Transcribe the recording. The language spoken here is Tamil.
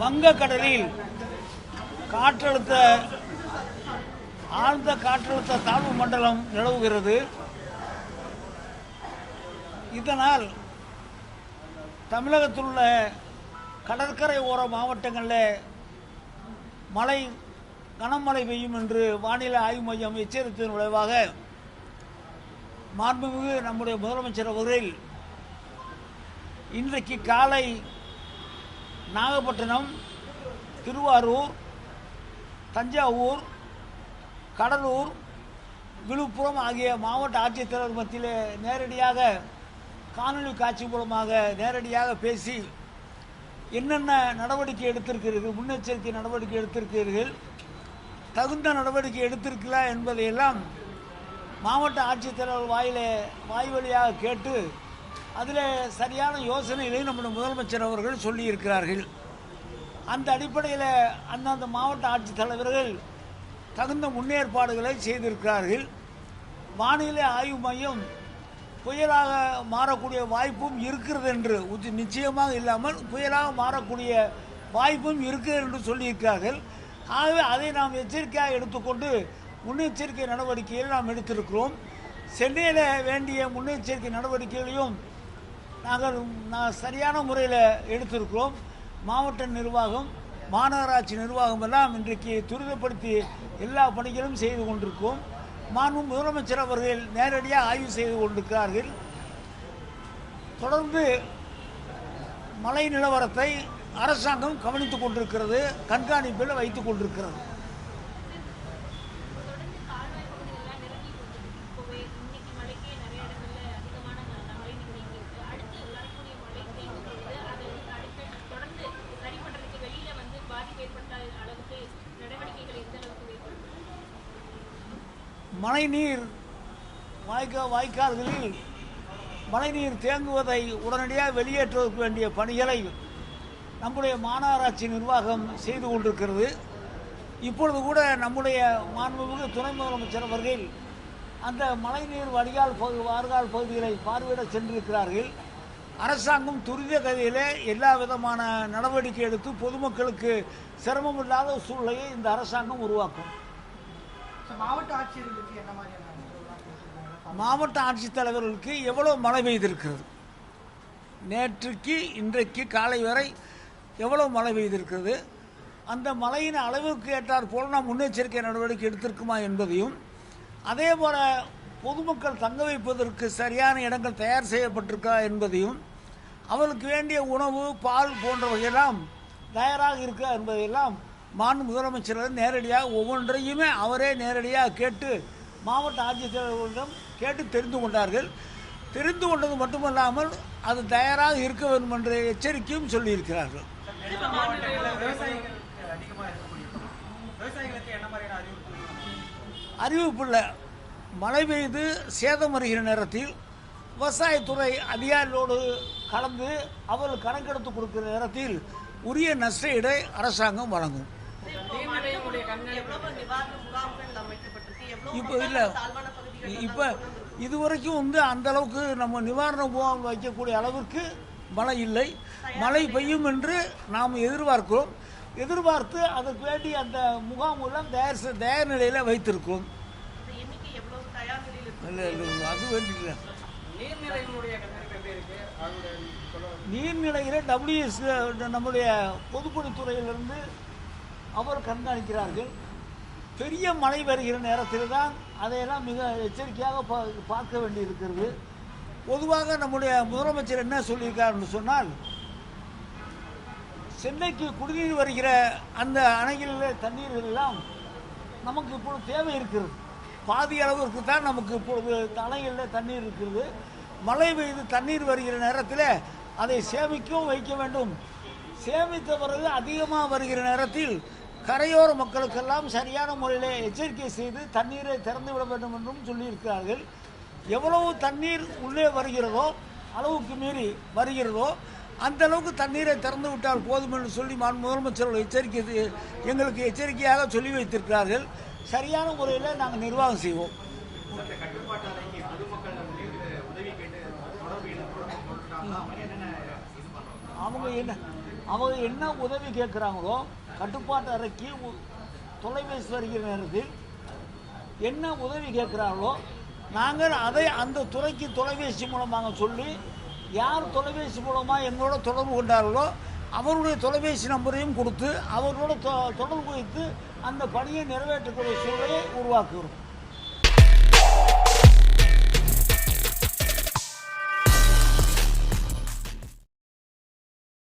வங்கக்கடலில் காற்றழுத்த ஆழ்ந்த காற்றழுத்த தாழ்வு மண்டலம் நிலவுகிறது. இதனால் தமிழகத்தில் உள்ள கடற்கரை ஓர மாவட்டங்களில் மழை கனமழை பெய்யும் என்று வானிலை ஆய்வு மையம் எச்சரித்ததன் விளைவாக மாண்புமிகு நம்முடைய முதலமைச்சர் அவர்கள் இன்றைக்கு காலை நாகப்பட்டினம் திருவாரூர் தஞ்சாவூர் கடலூர் விழுப்புரம் ஆகிய மாவட்ட ஆட்சித்தலைவர் மத்தியில் நேரடியாக காணொலி காட்சி மூலமாக நேரடியாக பேசி என்னென்ன நடவடிக்கை எடுத்திருக்கிறீர்கள் முன்னெச்சரிக்கை நடவடிக்கை எடுத்திருக்கிறீர்கள் தகுந்த நடவடிக்கை எடுத்திருக்கலாம் என்பதையெல்லாம் மாவட்ட ஆட்சித்தலைவர் வாயிலே வாய் வழியாக கேட்டு அதில் சரியான யோசனைகளை நம்முடைய முதலமைச்சர் அவர்கள் சொல்லியிருக்கிறார்கள். அந்த அடிப்படையில் அந்தந்த மாவட்ட ஆட்சித்தலைவர்கள் தகுந்த முன்னேற்பாடுகளை செய்திருக்கிறார்கள். வானிலை ஆய்வு மையம் புயலாக மாறக்கூடிய வாய்ப்பும் இருக்கிறது என்று நிச்சயமாக இல்லாமல் புயலாக மாறக்கூடிய வாய்ப்பும் இருக்கிறது என்று சொல்லியிருக்கிறார்கள். ஆகவே அதை நாம் எச்சரிக்கையாக எடுத்துக்கொண்டு முன்னெச்சரிக்கை நடவடிக்கையில் நாம் எடுத்திருக்கிறோம். சென்னையில் வேண்டிய முன்னெச்சரிக்கை நடவடிக்கைகளையும் நாங்கள் நான் சரியான முறையில் எடுத்திருக்கிறோம். மாவட்ட நிர்வாகம் மாநகராட்சி நிர்வாகம் எல்லாம் இன்றைக்கு துரிதப்படுத்தி எல்லா பணிகளும் செய்து கொண்டிருக்கோம் மாண்பு முதலமைச்சர் அவர்கள் நேரடியாக ஆய்வு செய்து கொண்டிருக்கிறார்கள். தொடர்ந்து மழை நிலவரத்தை அரசாங்கம் கவனித்துக் கொண்டிருக்கிறது கண்காணிப்பில் வைத்துக் கொண்டிருக்கிறது. மழைநீர் வாய்க்கா வாய்க்கால்களில் மழைநீர் தேங்குவதை உடனடியாக வெளியேற்றுவதற்கு வேண்டிய பணிகளை நம்முடைய மாநகராட்சி நிர்வாகம் செய்து கொண்டிருக்கிறது. இப்பொழுது கூட நம்முடைய மாண்புமிகு துணை முதலமைச்சர் அவர்கள் அந்த மழைநீர் வடிகால் பகுதி வார்கால் பகுதிகளை பார்வையிட சென்றிருக்கிறார்கள். அரசாங்கம் துரித கதையிலே எல்லா விதமான நடவடிக்கை எடுத்து பொதுமக்களுக்கு சிரமமில்லாத சூழ்நிலையை இந்த அரசாங்கம் உருவாக்கும். மாவட்ட ஆட்சியர்களுக்கு என்ன மாதிரியான மாவட்ட ஆட்சித்தலைவர்களுக்கு எவ்வளோ மழை பெய்திருக்கிறது? நேற்றுக்கு இன்றைக்கு காலை வரை எவ்வளோ மழை பெய்திருக்கிறது? அந்த மழையின் அளவுக்கு ஏற்றார் போல நாம் முன்னெச்சரிக்கை நடவடிக்கை எடுத்திருக்குமா என்பதையும் அதே போல் பொதுமக்கள் தங்க வைப்பதற்கு சரியான இடங்கள் தயார் செய்யப்பட்டிருக்கா என்பதையும் அவர்களுக்கு வேண்டிய உணவு பால் போன்றவையெல்லாம் தயாராக இருக்கா என்பதையெல்லாம் மாண்பு முதலமைச்சர் நேரடியாக ஒவ்வொன்றையுமே அவரே நேரடியாக கேட்டு மாவட்ட ஆட்சித்தலைவர்களிடம் கேட்டு தெரிந்து கொண்டார்கள். தெரிந்து கொண்டது மட்டுமல்லாமல் அது தயாராக இருக்க வேண்டும் என்ற எச்சரிக்கையும் சொல்லியிருக்கிறார்கள். அறிவிப்புள்ள மழை பெய்து சேதமடைகிற நேரத்தில் விவசாயத்துறை அதிகாரிகளோடு கலந்து அவர்கள் கணக்கெடுத்து கொடுக்கிற நேரத்தில் உரிய நஷ்ட அரசாங்கம் வழங்கும். இப்போ இல்லை. இப்போ இதுவரைக்கும் வந்து அந்த அளவுக்கு நம்ம நிவாரண முகாம் வைக்கக்கூடிய அளவிற்கு மழை இல்லை. மழை பெய்யும் என்று நாம் எதிர்பார்க்கிறோம். எதிர்பார்த்து அதற்கு வேண்டிய அந்த முகாம் எல்லாம் தயார் தயார் நிலையில் வைத்திருக்கிறோம். இல்லை இல்லை அது அதோட சொல்ல நீர்நிலையில் டபிள்யூஎஸ் நம்முடைய பொதுப்பணித்துறையிலிருந்து அவர் கண்காணிக்கிறார்கள். பெரிய மழை வருகிற நேரத்தில் தான் அதையெல்லாம் மிக எச்சரிக்கையாக பா பார்க்க வேண்டியிருக்கிறது. பொதுவாக நம்முடைய முதலமைச்சர் என்ன சொல்லியிருக்காருன்னு சொன்னால் சென்னைக்கு குடிநீர் வருகிற அந்த அணைகளில் தண்ணீர்கள் எல்லாம் நமக்கு இப்பொழுது தேவை இருக்கிறது. பாதி அளவிற்கு தான் நமக்கு இப்பொழுது அணைகளில் தண்ணீர் இருக்கிறது. மழை பெய்து தண்ணீர் வருகிற நேரத்தில் அதை சேமிக்கவும் வைக்க வேண்டும். சேமித்த பிறகு அதிகமாக வருகிற நேரத்தில் கரையோர மக்களுக்கெல்லாம் சரியான முறையில் எச்சரிக்கை செய்து தண்ணீரை திறந்து விட வேண்டும் என்றும் சொல்லியிருக்கிறார்கள். எவ்வளவு தண்ணீர் உள்ளே வருகிறதோ அளவுக்கு மீறி வருகிறதோ அந்த அளவுக்கு தண்ணீரை திறந்து விட்டால் போதும் என்று சொல்லி முதலமைச்சர்கள் முதலமைச்சர் எச்சரிக்கை எங்களுக்கு எச்சரிக்கையாக சொல்லி வைத்திருக்கிறார்கள். சரியான முறையில் நாங்கள் நிர்வாகம் செய்வோம். அவங்க என்ன அவங்க என்ன உதவி கேட்குறாங்களோ கட்டுப்பாட்டு அறைக்கு தொலைபேசி வருகிற நேரத்தில் என்ன உதவி கேட்குறாங்களோ நாங்கள் அதை அந்த துறைக்கு தொலைபேசி மூலமாக சொல்லி யார் தொலைபேசி மூலமாக எங்களோட தொடர்பு கொண்டார்களோ அவருடைய தொலைபேசி நம்பரையும் கொடுத்து அவர்களோட தொ- தொடர்பு வைத்து அந்த பணியை நிறைவேற்றக்கூடிய சூழலை உருவாக்குகிறோம்.